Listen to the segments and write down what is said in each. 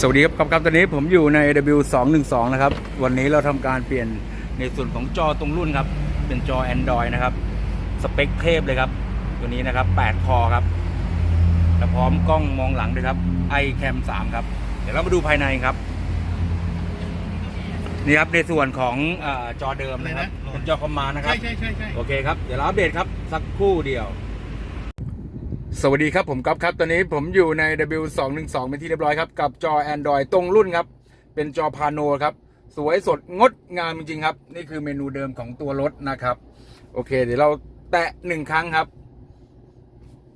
สวัสดีครับครับตอนนี้ผมอยู่ใน W212 นะครับ วันนี้เราทำการเปลี่ยนในส่วนของจอตรงรุ่นครับ เป็นจอ Android นะครับ สเปคเทพเลยครับ ตัวนี้นะครับ 8 คอครับและพร้อมกล้องมองหลังด้วยครับ iCam 3 ครับ เดี๋ยวเรามาดูภายในครับ นี่ครับในส่วนของอาจอเดิมนะครับอะไรนะเป็นจอคอมมานด์นะครับใช่ใช่ใช่ใช่โอเคครับ เดี๋ยวเราอัปเดตครับ สักครู่เดียว สวัสดีครับผมก๊อฟครับตอนนี้ผมอยู่ใน W212 เป็นที่เรียบร้อยครับ กับจอ Android ตรงรุ่นครับ เป็นจอพาโนครับ สวยสดงดงามจริงๆครับ นี่คือเมนูเดิมของตัวรถนะครับ โอเค เดี๋ยวเราแตะหนึ่งครั้งครับ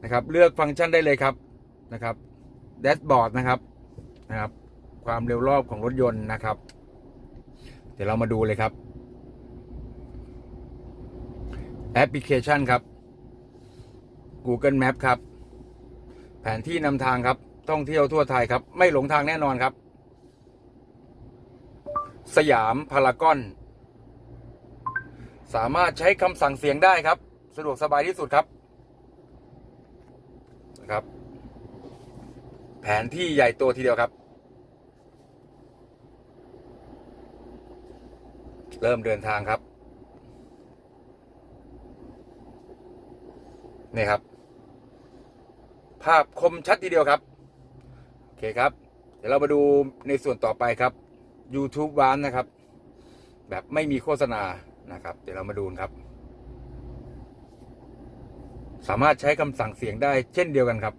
นะครับ เลือกฟังก์ชันได้เลยครับนะครับแดชบอร์ดนะครับนะครับ ความเร็วรอบของรถยนต์นะครับ เดี๋ยวเรามาดูเลยครับ แอปพลิเคชันครับ Google Map ครับ ผนที่นำทางครับท่องเที่ยวทั่วไทยครับ ไม่หลงทางแน่นอนครับ สยามพารากอน สามารถใช้คำสั่งเสียงได้ครับ สะดวกสบายที่สุดครับนะครับ แผนที่ใหญ่โตทีเดียวครับ เริ่มเดินทางครับนี่ครับ ภาพคมชัดทีเดียวครับ โอเคครับ เดี๋ยวเรามาดูในส่วนต่อไปครับ YouTube วานนะครับ แบบไม่มีโฆษณานะครับ เดี๋ยวเรามาดูครับ สามารถใช้คำสั่งเสียงได้เช่นเดียวกันครับ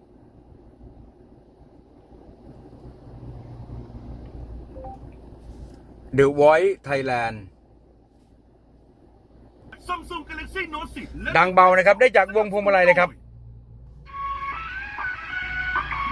The Voice Thailand Samsung Galaxy Note 10และดังเบานะครับ ได้จากวงพวงมาลัยเลยครับ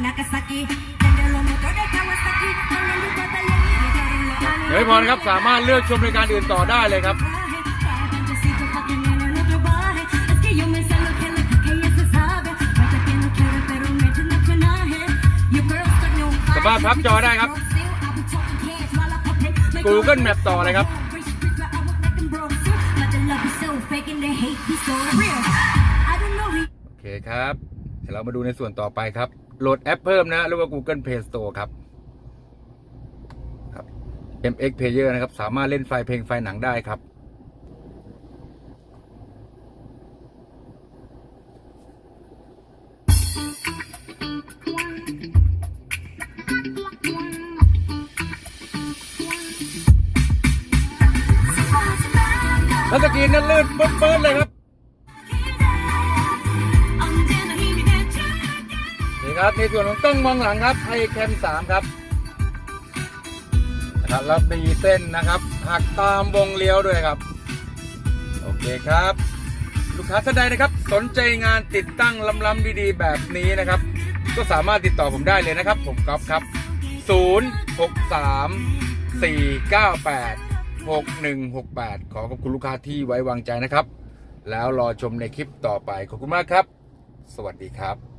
เดี๋ยวให้พรครับสามารถเลือกชมรายการอื่นต่อได้เลยครับ Es que yo me sé lo que le que ya se sabe. Vaya que no quiere, pero me echa un personaje. Your girls got no สภาพพับจอได้ครับ Google Map ต่อเลยครับโอเคครับเดี๋ยวเรามาดูในส่วนต่อไปครับ โหลดแอปเพิ่มนะเรียกว่า Google Play Store ครับครับ MX Player นะครับ สามารถเล่นไฟล์เพลงไฟล์หนังได้ครับแล้วสกรีนนั่นลื่นปึ๊บปึ๊บเลยครับ ครับ ในส่วนของกล้องมองหลังครับไอแคม3ครับนะครับแล้วมีเส้นนะครับหักตามวงเลี้ยวด้วยครับ โอเคครับ ลูกค้าท่านใดนะครับ สนใจงานติดตั้งล้ำๆดีๆ แบบนี้นะครับ ก็สามารถติดต่อผมได้เลยนะครับ ผมก๊อฟครับ 0 6 3 4 9 8 6 1 6 8 ขอขอบคุณลูกค้าที่ไว้วางใจนะครับ แล้วรอชมในคลิปต่อไปขอบคุณมากครับ สวัสดีครับ